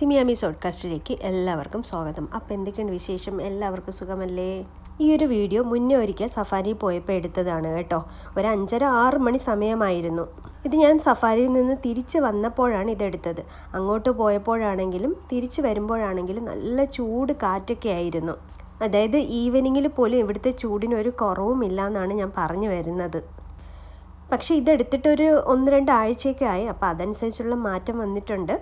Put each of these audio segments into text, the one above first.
സിമിയാമി സോഡ്കാസ്റ്റിലേക്ക് എല്ലാവർക്കും സ്വാഗതം. അപ്പോൾ എന്തൊക്കെയുണ്ട് വിശേഷം? എല്ലാവർക്കും സുഖമല്ലേ? ഈ ഒരു വീഡിയോ മുന്നേ ഒരിക്കൽ സഫാരി പോയപ്പോൾ എടുത്തതാണ് കേട്ടോ. ഒരു അഞ്ചര ആറ് മണി സമയമായിരുന്നു. ഇത് ഞാൻ സഫാരിയിൽ നിന്ന് തിരിച്ച് വന്നപ്പോഴാണ് ഇതെടുത്തത്. അങ്ങോട്ട് പോയപ്പോഴാണെങ്കിലും തിരിച്ച് വരുമ്പോഴാണെങ്കിലും നല്ല ചൂട് കാറ്റൊക്കെ ആയിരുന്നു. അതായത് ഈവനിങ്ങിൽ പോലും ഇവിടുത്തെ ചൂടിന് ഒരു കുറവുമില്ല എന്നാണ് ഞാൻ പറഞ്ഞു വരുന്നത്. പക്ഷേ ഇതെടുത്തിട്ടൊരു ഒന്ന് രണ്ട് ആഴ്ചയൊക്കെ ആയി. അപ്പോൾ അതനുസരിച്ചുള്ള മാറ്റം വന്നിട്ടുണ്ട്.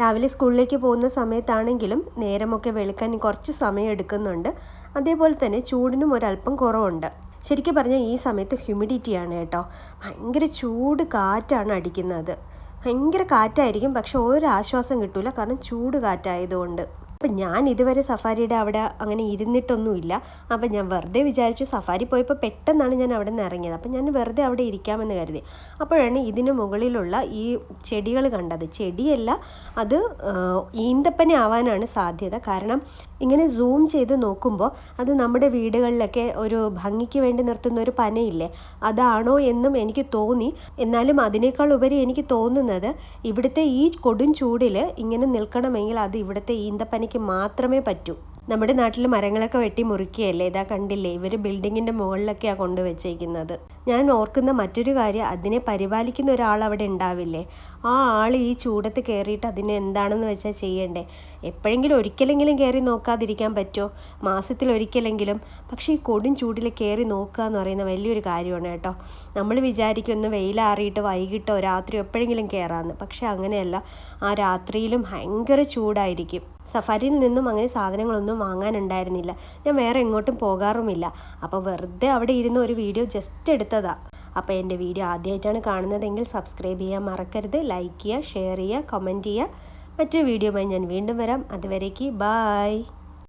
രാവിലെ സ്കൂളിലേക്ക് പോകുന്ന സമയത്താണെങ്കിലും നേരമൊക്കെ വെളുക്കാൻ കുറച്ച് സമയം എടുക്കുന്നുണ്ട്. അതേപോലെ തന്നെ ചൂടിനും ഒരല്പം കുറവുണ്ട്. ശരിക്കും പറഞ്ഞാൽ ഈ സമയത്ത് ഹ്യൂമിഡിറ്റിയാണ് കേട്ടോ. ഭയങ്കര ചൂട് കാറ്റാണ് അടിക്കുന്നത്. ഭയങ്കര കാറ്റായിരിക്കും പക്ഷെ ഒരു ആശ്വാസം കിട്ടില്ല കാരണം ചൂട് കാറ്റായതുകൊണ്ട്. അപ്പം ഞാൻ ഇതുവരെ സഫാരിയുടെ അവിടെ അങ്ങനെ ഇരുന്നിട്ടൊന്നുമില്ല. അപ്പം ഞാൻ വെറുതെ വിചാരിച്ചു സഫാരി പോയപ്പോൾ പെട്ടെന്നാണ് ഞാൻ അവിടെ നിന്ന് ഇറങ്ങിയത്. അപ്പം ഞാൻ വെറുതെ അവിടെ ഇരിക്കാമെന്ന് കരുതി. അപ്പോഴാണ് ഇതിന് മുകളിലുള്ള ഈ ചെടികൾ കണ്ടത്. ചെടിയല്ല അത് ഈന്തപ്പന ആവാനാണ് സാധ്യത. കാരണം ഇങ്ങനെ സൂം ചെയ്ത് നോക്കുമ്പോൾ അത് നമ്മുടെ വീടുകളിലൊക്കെ ഒരു ഭംഗിക്ക് വേണ്ടി നിർത്തുന്ന ഒരു പനയില്ലേ അതാണോ എന്നും എനിക്ക് തോന്നി. എന്നാലും അതിനേക്കാൾ ഉപരി എനിക്ക് തോന്നുന്നത് ഇവിടുത്തെ ഈ കൊടും ചൂടിൽ ഇങ്ങനെ നിൽക്കണമെങ്കിൽ അത് ഇവിടുത്തെ ഈന്തപ്പനയ്ക്ക് മാത്രമേ പറ്റൂ. നമ്മുടെ നാട്ടിൽ മരങ്ങളൊക്കെ വെട്ടി മുറിക്കുകയല്ലേ? ഇതാ കണ്ടില്ലേ? ഇവർ ബിൽഡിങ്ങിന്റെ മുകളിലൊക്കെയാണ് കൊണ്ടുവച്ചേക്കുന്നത്. ഞാൻ ഓർക്കുന്ന മറ്റൊരു കാര്യം അതിനെ പരിപാലിക്കുന്ന ഒരാൾ അവിടെ ഉണ്ടാവില്ലേ? ആ ആൾ ഈ ചൂടത്ത് കയറിയിട്ട് അതിനെ എന്താണെന്ന് വെച്ചാൽ ചെയ്യണ്ടേ? എപ്പോഴെങ്കിലും ഒരിക്കലെങ്കിലും കയറി നോക്കാതിരിക്കാൻ പറ്റുമോ മാസത്തിൽ ഒരിക്കലെങ്കിലും. പക്ഷേ ഈ കൊടും ചൂടിൽ കയറി നോക്കുക എന്ന് പറയുന്ന വലിയൊരു കാര്യമാണ് കേട്ടോ. നമ്മൾ വിചാരിക്കുന്നു വെയിലാറിയിട്ട് വൈകിട്ടോ രാത്രിയോ എപ്പോഴെങ്കിലും കയറാമെന്ന് പക്ഷേ അങ്ങനെയല്ല. ആ രാത്രിയിലും ഭയങ്കര ചൂടായിരിക്കും. സഫാരിയിൽ നിന്നും അങ്ങനെ സാധനങ്ങളൊന്നും വാങ്ങാനുണ്ടായിരുന്നില്ല. ഞാൻ വേറെ എങ്ങോട്ടും പോകാറുമില്ല. അപ്പോൾ വെറുതെ അവിടെ ഇരുന്ന് ഒരു വീഡിയോ ജസ്റ്റ് എടുത്തതാ. അപ്പോൾ എന്റെ വീഡിയോ ആദ്യമായിട്ടാണ് കാണുന്നതെങ്കിൽ സബ്സ്ക്രൈബ് ചെയ്യാൻ മറക്കരുത്. ലൈക്ക് ചെയ്യുക ഷെയർ ചെയ്യുക കമന്റ് ചെയ്യുക. മറ്റൊരു വീഡിയോയുമായി ഞാൻ വീണ്ടും വരാം. അതുവരേക്ക് ബായ്